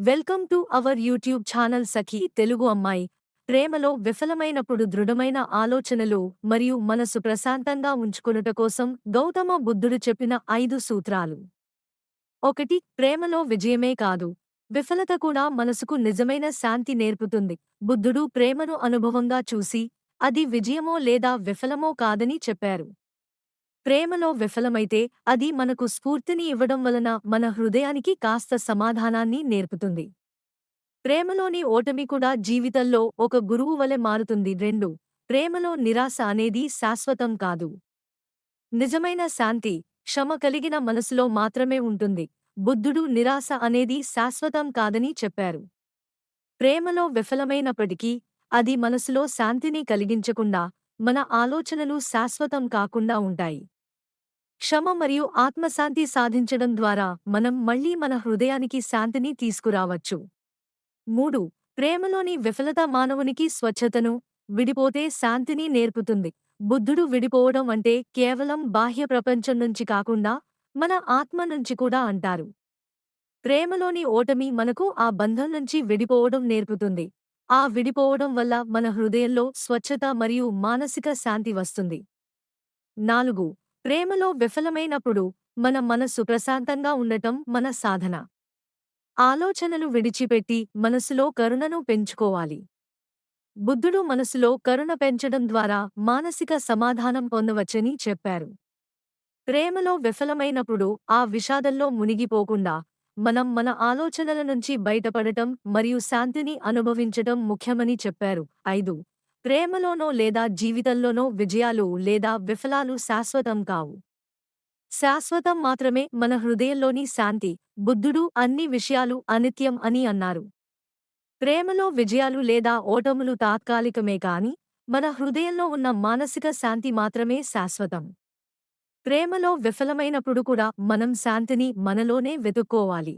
Welcome to our YouTube channel Sakhi Telugu అమ్మాయి. ప్రేమలో విఫలమైనప్పుడు దృఢమైన ఆలోచనలు మరియు మనసు ప్రశాంతంగా ఉంచుకొనుట కోసం గౌతమ బుద్ధుడు చెప్పిన ఐదు సూత్రాలు. ఒకటి ప్రేమలో విజయమే కాదు. విఫలత కూడా మనసుకు నిజమైన శాంతి నేర్పుతుంది. బుద్ధుడు ప్రేమను అనుభవంగా చూసి అది విజయమో లేదా విఫలమో కాదని చెప్పారు. ప్రేమలో విఫలమైతే అది మనకు స్ఫూర్తిని ఇవ్వడం వలన మన హృదయానికి కాస్త సమాధానాన్ని నేర్పుతుంది. ప్రేమలోని ఓటమి కూడా జీవితంలో ఒక గురువు వలె మారుతుంది. రెండు ప్రేమలో నిరాశ అనేది శాశ్వతం కాదు. నిజమైన శాంతి క్షమ కలిగిన మనసులో మాత్రమే ఉంటుంది. బుద్ధుడు నిరాశ అనేది శాశ్వతం కాదని చెప్పారు. ప్రేమలో విఫలమైనప్పటికీ అది మనసులో శాంతిని కలిగించకుండా మన ఆలోచనలు శాశ్వతం కాకుండా ఉంటాయి. క్షమ మరియు ఆత్మశాంతి సాధించడం ద్వారా మనం మళ్ళీ మన హృదయానికి శాంతిని తీసుకురావచ్చు. మూడు ప్రేమలోని విఫలత మానవునికి స్వచ్ఛతను విడిపోతే శాంతిని నేర్పుతుంది. బుద్ధుడు విడిపోవడం అంటే కేవలం బాహ్య ప్రపంచం నుంచి కాకుండా మన ఆత్మ నుంచి కూడా అంటారు. ప్రేమలోని ఓటమి మనకు ఆ బంధం నుంచి విడిపోవడం నేర్పుతుంది. ఆ విడిపోవడం వల్ల మన హృదయంలో స్వచ్ఛత మరియు మానసిక శాంతి వస్తుంది. నాలుగు ప్రేమలో విఫలమైనప్పుడు మన మనస్సు ప్రశాంతంగా ఉండటం మన సాధన. ఆలోచనలు విడిచిపెట్టి మనసులో కరుణను పెంచుకోవాలి. బుద్ధుడు మనసులో కరుణ పెంచడం ద్వారా మానసిక సమాధానం పొందవచ్చని చెప్పారు. ప్రేమలో విఫలమైనప్పుడు ఆ విషాదంలో మునిగిపోకుండా మనం మన ఆలోచనల నుంచి బయటపడటం మరియు శాంతిని అనుభవించటం ముఖ్యమని చెప్పారు. ఐదు. ప్రేమలోనో లేదా జీవితంలోనో విజయాలు లేదా విఫలాలు శాశ్వతం కావు. శాశ్వతం మాత్రమే మన హృదయంలోని శాంతి బుద్ధుడు అన్ని విషయాలు అనిత్యం అని అన్నారు. ప్రేమలో విజయాలు లేదా ఓటములు తాత్కాలికమే కాని మన హృదయంలో ఉన్న మానసిక శాంతి మాత్రమే శాశ్వతం. ప్రేమలో విఫలమైనప్పుడు కూడా మనం శాంతిని మనలోనే వెతుక్కోవాలి.